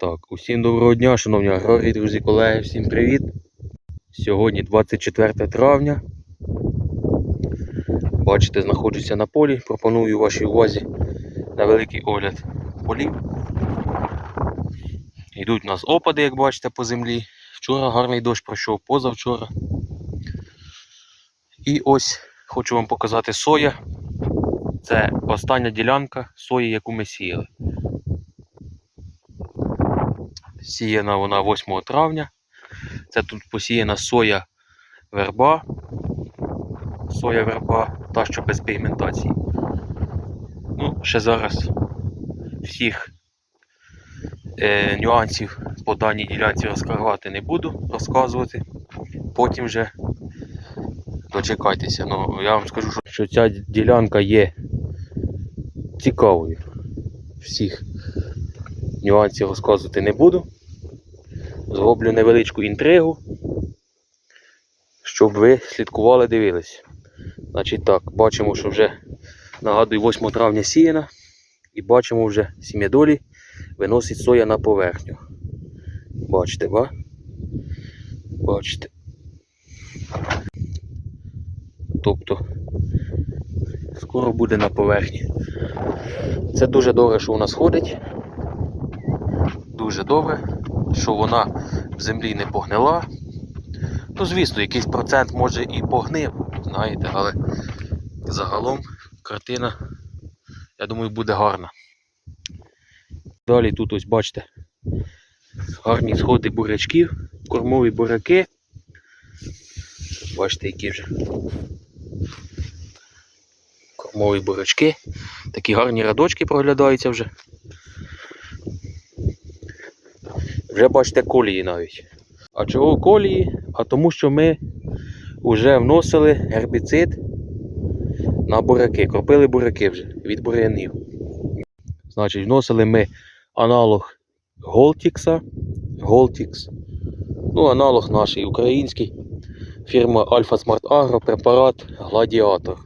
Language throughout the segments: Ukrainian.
Так, усім доброго дня, шановні аграрії, друзі, колеги, всім привіт. Сьогодні 24 травня. Бачите, знаходжуся на полі. Пропоную вашій увазі невеликий огляд полів. Йдуть у нас опади, як бачите, по землі. Вчора гарний дощ пройшов, позавчора. І ось хочу вам показати соя. Це остання ділянка сої, яку ми сіяли. Сіяна вона 8 травня. Це тут посіяна соя верба. Соя верба, та що без пігментації. Ну, ще зараз всіх е, нюансів по даній ділянці розкривати не буду, розказувати. Потім вже дочекайтеся. Ну, я вам скажу, що- ця ділянка є цікавою. Всіх нюансів розказувати не буду. Зроблю невеличку інтригу, щоб ви слідкували, дивились. Значить так, бачимо, що вже нагадую 8 травня сіяна. І бачимо вже сім'ядолі виносить соя на поверхню. Бачите, ба? Бачите. Тобто скоро буде на поверхні. Це дуже добре, що у нас ходить. Дуже добре, що вона в землі не погнила. Ну, звісно, якийсь процент може і погнив, знаєте, але загалом картина, я думаю, буде гарна. Далі тут ось бачите гарні сходи бурячків, кормові буряки. Бачите, які вже кормові бурячки. Такі гарні радочки проглядаються вже. Вже бачите колії навіть. А чого колії? А тому що ми вже вносили гербіцид на буряки. Кропили буряки вже від бур'янів. Значить, вносили ми аналог Голтікса. Голтікс. Ну, аналог наш український. Фірма Alpha Smart Agro, препарат Гладіатор.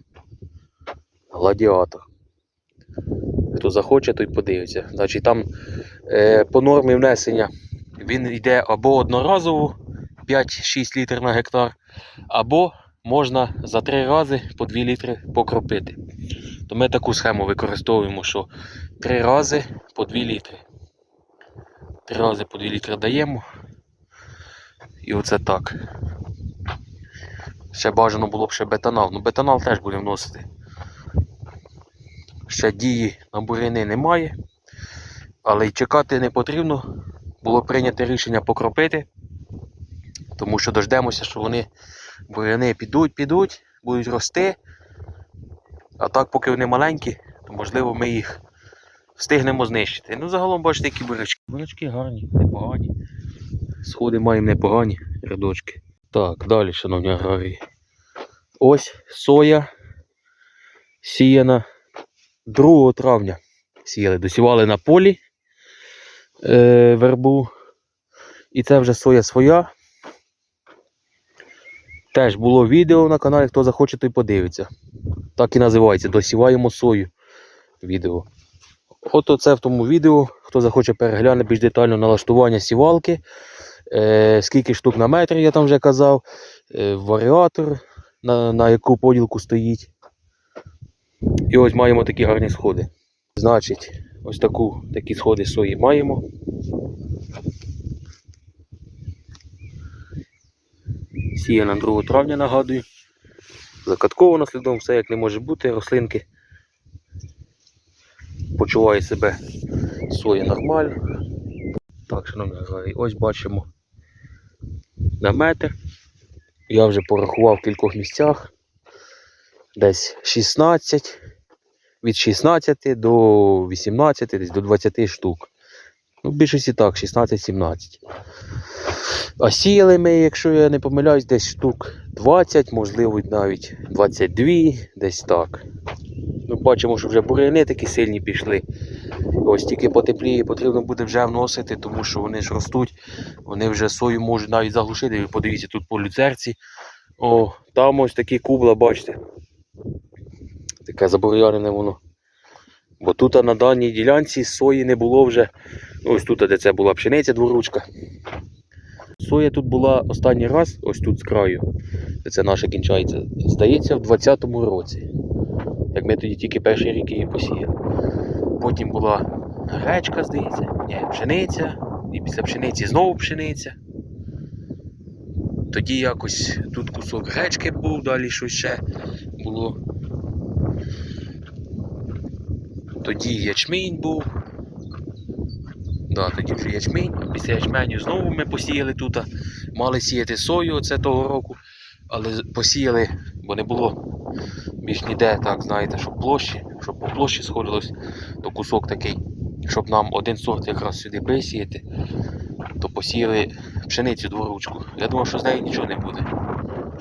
Гладіатор. Хто захоче, той подивиться. Значить, там е, по нормі внесення він йде або одноразово 5-6 літрів на гектар, або можна за 3 рази по 2 літри покропити. То ми таку схему використовуємо, що 3 рази по 2 літри. 3 рази по 2 літри даємо. І оце так. Ще бажано було б ще бетанал. Ну бетанал теж будемо вносити. Ще дії на буряни немає. Але й чекати не потрібно. Було прийнято рішення покропити. Тому що дождемося, що вони буряни підуть, підуть, будуть рости. А так, поки вони маленькі, то можливо ми їх встигнемо знищити. Ну, загалом бачите, які бурячки. Бурячки гарні, непогані. Сходи маємо непогані рядочки. Так, далі, шановні аграрії. Ось соя сіяна 2 травня. Сіяли, досівали на полі е, вербу. І це вже соя своя. Теж було відео на каналі, хто захоче, той подивиться. Так і називається Досіваємо сою. Відео. От оце в тому відео, хто захоче перегляне більш детально налаштування сівалки. Е, скільки штук на метр, я там вже казав. Е, варіатор, на, на яку поділку стоїть. І ось маємо такі гарні сходи. Значить, ось таку, такі сходи сої маємо. Сіяна 2 травня, нагадую. Закатковано слідом, все як не може бути, рослинки. Почуває себе соя нормально. Так, шановні аграрії, ось бачимо на метр. Я вже порахував в кількох місцях. Десь 16, від 16 до 18, десь до 20 штук. Ну, більшості так, 16-17. А сіяли ми, якщо я не помиляюсь, десь штук 20, можливо навіть 22, десь так. Ну, бачимо, що вже буряни такі сильні пішли. Ось тільки потепліє, потрібно буде вже вносити, тому що вони ж ростуть, вони вже сою можуть навіть заглушити. Ви подивіться тут по люцерці. О, там ось такі кубла, бачите. Таке забур'янене воно. Бо тут на даній ділянці сої не було вже. Ну, Ось тут, де це була пшениця дворучка. Соя тут була останній раз, ось тут з краю, це наша кінчається, здається, в 20-му році. Як ми тоді тільки перший рік її посіяли. Потім була гречка, здається, ні, пшениця, і після пшениці знову пшениця. Тоді якось тут кусок гречки був, далі щось ще було. Тоді ячмінь був. Да, тоді вже ячмінь. Після ячменю знову ми посіяли тут. Мали сіяти сою оце того року, але посіяли, бо не було більш ніде, так знаєте, щоб площі, щоб по площі сходилось, то кусок такий, щоб нам один сорт якраз сюди присіяти, то посіяли пшеницю дворучку. Я думав, що з нею нічого не буде.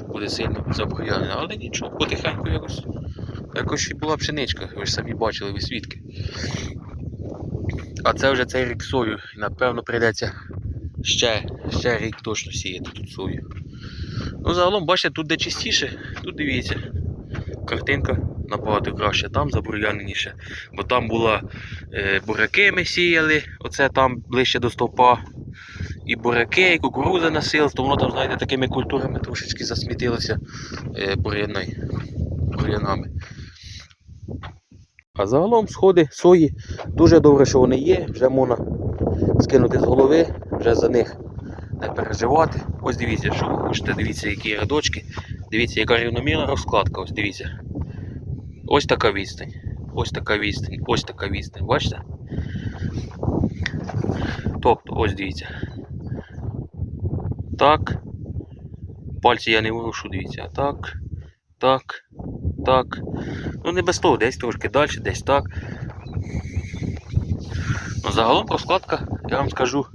Буде сильно заброянено, але нічого, потихеньку якось. Якось і була пшеничка, ви ж самі бачили, ви свідки. А це вже цей рік сою. І напевно прийдеться ще, ще рік точно сіяти тут сою. Ну, загалом, бачите, тут де чистіше, тут дивіться. Картинка набагато краще, там забур'яненіше. Бо там була е, буряки ми сіяли, оце там ближче до стовпа. І буряки, і кукуруза носилась, то воно там, знаєте, такими культурами трошечки засмітилося е, бур'янами. А загалом сходи сої дуже добре, що вони є, вже можна скинути з голови, вже за них не переживати. Ось дивіться, що ви хочете, дивіться, які рядочки, дивіться, яка рівномірна розкладка, ось дивіться. Ось така відстань, ось така відстань, ось така відстань, бачите? Тобто, ось дивіться. Так. Пальці я не вирушу, дивіться. Так. Так. Так. Ну не без того, десь трошки далі, десь так. Ну, загалом розкладка, я вам скажу,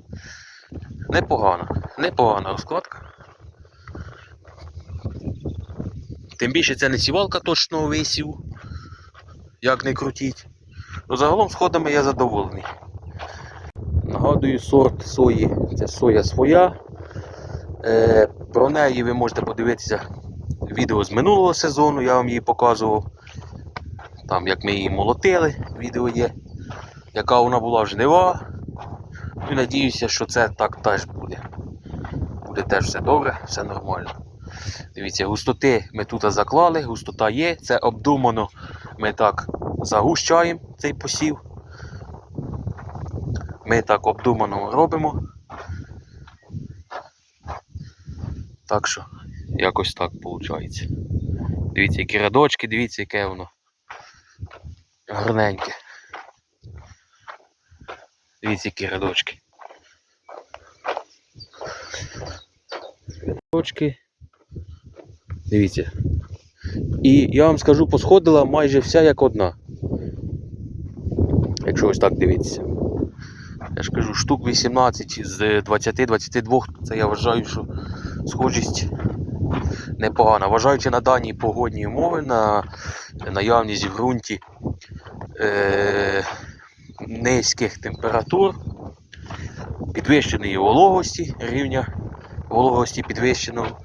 непогана. Непогана розкладка. Тим більше це не сівалка точного висіву. Як не крутіть. Ну, загалом сходами я задоволений. Нагадую, сорт сої це соя своя. Е, про неї ви можете подивитися відео з минулого сезону, я вам її показував. Там як ми її молотили, відео є. Яка вона була жнива. Ну і надіюся, що це так теж буде. Буде теж все добре, все нормально. Дивіться, густоти ми тут заклали, густота є, це обдумано. Ми так загущаємо цей посів. Ми так обдумано робимо. Так що, якось так виходить. Дивіться, які рядочки, дивіться, яке воно гарненьке. Дивіться, які рядочки. Рядочки. Дивіться. І я вам скажу, посходила майже вся як одна. Якщо ось так дивитися. Я ж кажу, штук 18 з 20-22, це я вважаю, що схожість непогана. Вважаючи на дані погодні умови, на наявність в ґрунті е, низьких температур, підвищеної вологості, рівня вологості підвищеного,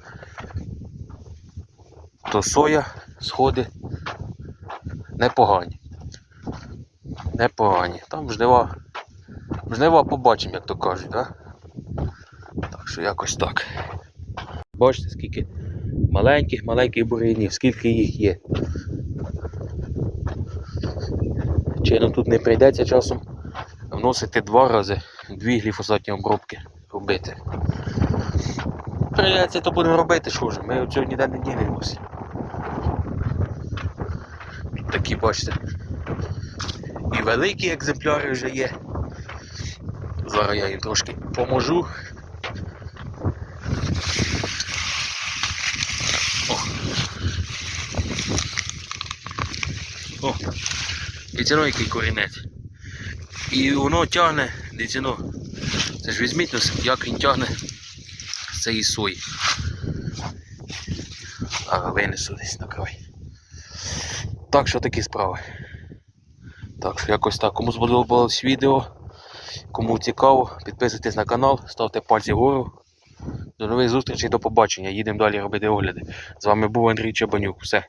то соя сходи непогані. Непогані. Там жнива, жнива побачимо, як то кажуть, да? так що якось так. Бачите, скільки маленьких, маленьких бур'янів, скільки їх є. Чи ну тут не прийдеться часом вносити два рази дві гліфосатні обробки робити. Прийдеться, то будемо робити, що ж, ми цього ніде не дінемося. Тут такі, бачите, і великі екземпляри вже є. Зараз я їм трошки поможу. О, дивіться, який корінець. І воно тягне, дивіться, ну, це ж візьміть, як він тягне цієї сої. А винесу десь на край. Так що такі справи. Так що якось так. Кому сподобалось відео, кому цікаво, підписуйтесь на канал, ставте пальці вгору. До нових зустрічей, до побачення. Їдемо далі робити огляди. З вами був Андрій Чабанюк. Все.